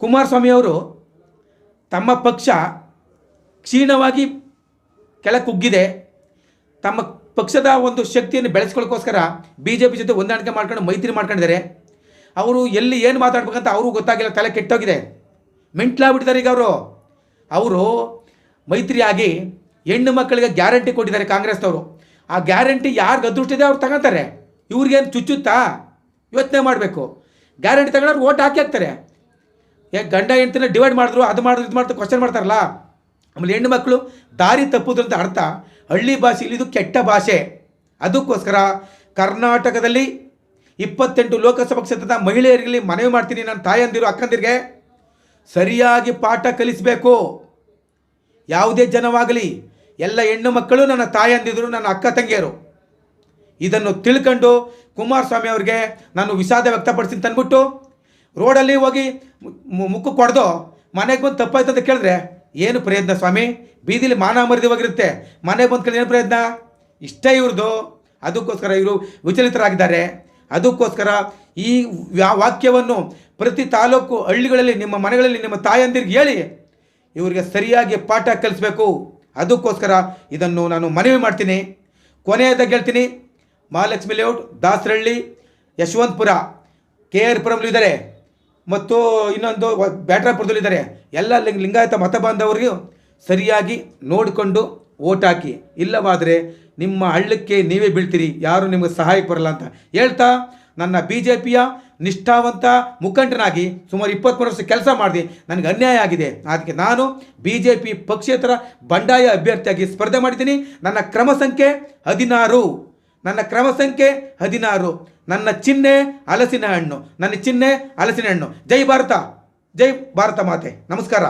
ಕುಮಾರಸ್ವಾಮಿ ಅವರು ತಮ್ಮ ಪಕ್ಷ ಕ್ಷೀಣವಾಗಿ ಕೆಳ ಕುಗ್ಗಿದೆ. ತಮ್ಮ ಪಕ್ಷದ ಒಂದು ಶಕ್ತಿಯನ್ನು ಬೆಳೆಸ್ಕೊಳ್ಳೋಕ್ಕೋಸ್ಕರ ಬಿ ಜೆ ಪಿ ಜೊತೆ ಹೊಂದಾಣಿಕೆ ಮಾಡ್ಕೊಂಡು ಮೈತ್ರಿ ಮಾಡ್ಕೊಂಡಿದ್ದಾರೆ. ಅವರು ಎಲ್ಲಿ ಏನು ಮಾತಾಡ್ಬೇಕಂತ ಅವ್ರಿಗೂ ಗೊತ್ತಾಗಿಲ್ಲ, ತಲೆ ಕೆಟ್ಟೋಗಿದೆ. ಮೆಂಟ್ಲಾಗ್ಬಿಟ್ಟಿದ್ದಾರೆ ಈಗ ಅವರು. ಅವರು ಮೈತ್ರಿಯಾಗಿ ಹೆಣ್ಣು ಮಕ್ಕಳಿಗೆ ಗ್ಯಾರಂಟಿ ಕೊಟ್ಟಿದ್ದಾರೆ ಕಾಂಗ್ರೆಸ್ನವರು. ಆ ಗ್ಯಾರಂಟಿ ಯಾರಿಗೆ ಗದ್ದುಷ್ಟಿದೆ ಇದೆ ಅವ್ರು ತಗೊಂತಾರೆ ಇವ್ರಿಗೇನು ಚುಚ್ಚುತ್ತಾ ಯೋಚನೆ ಮಾಡಬೇಕು. ಗ್ಯಾರಂಟಿ ತಗೊಂಡ್ರೆ ಓಟ್ ಹಾಕಿ ಹಾಕ್ತಾರೆ. ಯಾಕೆ ಗಂಡ ಹೆಂಡ್ತಿನ ಡಿವೈಡ್ ಮಾಡಿದ್ರು, ಅದು ಮಾಡಿದ್ರು, ಇದು ಮಾಡ್ತಾರೆ ಕ್ವಶನ್ ಮಾಡ್ತಾರಲ್ಲ? ಆಮೇಲೆ ಹೆಣ್ಣು ಮಕ್ಕಳು ದಾರಿ ತಪ್ಪುದ್ರಂತ ಅರ್ಥ. ಹಳ್ಳಿ ಭಾಷೆಯಲ್ಲಿ ಇದು ಕೆಟ್ಟ ಭಾಷೆ. ಅದಕ್ಕೋಸ್ಕರ ಕರ್ನಾಟಕದಲ್ಲಿ ಇಪ್ಪತ್ತೆಂಟು ಲೋಕಸಭಾ ಕ್ಷೇತ್ರದ ಮಹಿಳೆಯರಿಗೆ ಮನವಿ ಮಾಡ್ತೀನಿ ನನ್ನ ತಾಯಂದಿರು ಅಕ್ಕಂದಿರಿಗೆ. ಸರಿಯಾಗಿ ಪಾಠ ಕಲಿಸಬೇಕು. ಯಾವುದೇ ಜನವಾಗಲಿ, ಎಲ್ಲ ಹೆಣ್ಣು ಮಕ್ಕಳು ನನ್ನ ತಾಯಂದಿದ್ರು ನನ್ನ ಅಕ್ಕ ತಂಗಿಯರು. ಇದನ್ನು ತಿಳ್ಕೊಂಡು ಕುಮಾರಸ್ವಾಮಿ ಅವ್ರಿಗೆ ನಾನು ವಿಷಾದ ವ್ಯಕ್ತಪಡಿಸ್ತೀನಿ ತಂದ್ಬಿಟ್ಟು. ರೋಡಲ್ಲಿ ಹೋಗಿ ಮುಕ್ಕು ಕೊಡ್ದು ಮನೆಗೆ ಬಂದು ತಪ್ಪಾಯ್ತು ಅಂತ ಕೇಳಿದ್ರೆ ಏನು ಪ್ರಯತ್ನ ಸ್ವಾಮಿ? ಬೀದಿಲಿ ಮಾನ ಮರಿದವಾಗಿರುತ್ತೆ ಮನೆಗೆ ಬಂದು ಕೇಳಿದ್ರೆ ಏನು ಪ್ರಯತ್ನ? ಇಷ್ಟೇ ಇವ್ರದ್ದು ಅದಕ್ಕೋಸ್ಕರ ಇವರು ವಿಚಲಿತರಾಗಿದ್ದಾರೆ. ಅದಕ್ಕೋಸ್ಕರ ಈ ವಾಕ್ಯವನ್ನು ಪ್ರತಿ ತಾಲೂಕು ಹಳ್ಳಿಗಳಲ್ಲಿ, ನಿಮ್ಮ ಮನೆಗಳಲ್ಲಿ ನಿಮ್ಮ ತಾಯಂದಿರಿಗೆ ಹೇಳಿ, ಇವರಿಗೆ ಸರಿಯಾಗಿ ಪಾಠ ಕಲಿಸ್ಬೇಕು. ಅದಕ್ಕೋಸ್ಕರ ಇದನ್ನು ನಾನು ಮನವಿ ಮಾಡ್ತೀನಿ. ಕೊನೆಯದಾಗಿ ಹೇಳ್ತೀನಿ, Mahalakshmi layout Dasarahalli Yeshwanthpur, K R ಪುರಮ್ಲು ಇದ್ದಾರೆ ಮತ್ತು ಇನ್ನೊಂದು ಬ್ಯಾಟ್ರಾಪುರದಲ್ಲಿದ್ದಾರೆ ಎಲ್ಲ ಲಿಂಗ- ಲಿಂಗಾಯತ ಮತ ಬಾಂಧವರಿಗೂ ಸರಿಯಾಗಿ ನೋಡಿಕೊಂಡು ಓಟ್ ಹಾಕಿ. ಇಲ್ಲವಾದರೆ ನಿಮ್ಮ ಹಳ್ಳಕ್ಕೆ ನೀವೇ ಬೀಳ್ತೀರಿ. ಯಾರು ನಿಮಗೆ ಸಹಾಯಕ್ಕೆ ಬರಲ್ಲ ಅಂತ. ಹೇಳ್ತಾ ನನ್ನ ಬಿ ಜೆ ಪಿಯ ನಿಷ್ಠಾವಂತ ಮುಖಂಡನಾಗಿ ಸುಮಾರು ಇಪ್ಪತ್ತ್ಮೂರು ವರ್ಷ ಕೆಲಸ ಮಾಡಿದೆ. ನನಗೆ ಅನ್ಯಾಯ ಆಗಿದೆ. ಅದಕ್ಕೆ ನಾನು ಬಿ ಜೆ ಪಿ ಪಕ್ಷೇತರ ಬಂಡಾಯ ಅಭ್ಯರ್ಥಿಯಾಗಿ ಸ್ಪರ್ಧೆ ಮಾಡಿದ್ದೀನಿ. ನನ್ನ ಕ್ರಮ ಸಂಖ್ಯೆ ಹದಿನಾರು. ನನ್ನ ಕ್ರಮ ಸಂಖ್ಯೆ ಹದಿನಾರು. ನನ್ನ ಚಿಹ್ನೆ ಹಲಸಿನ ಹಣ್ಣು. ನನ್ನ ಚಿಹ್ನೆ ಹಲಸಿನ ಹಣ್ಣು. ಜೈ ಭಾರತ. ಜೈ ಭಾರತ ಮಾತೆ. ನಮಸ್ಕಾರ.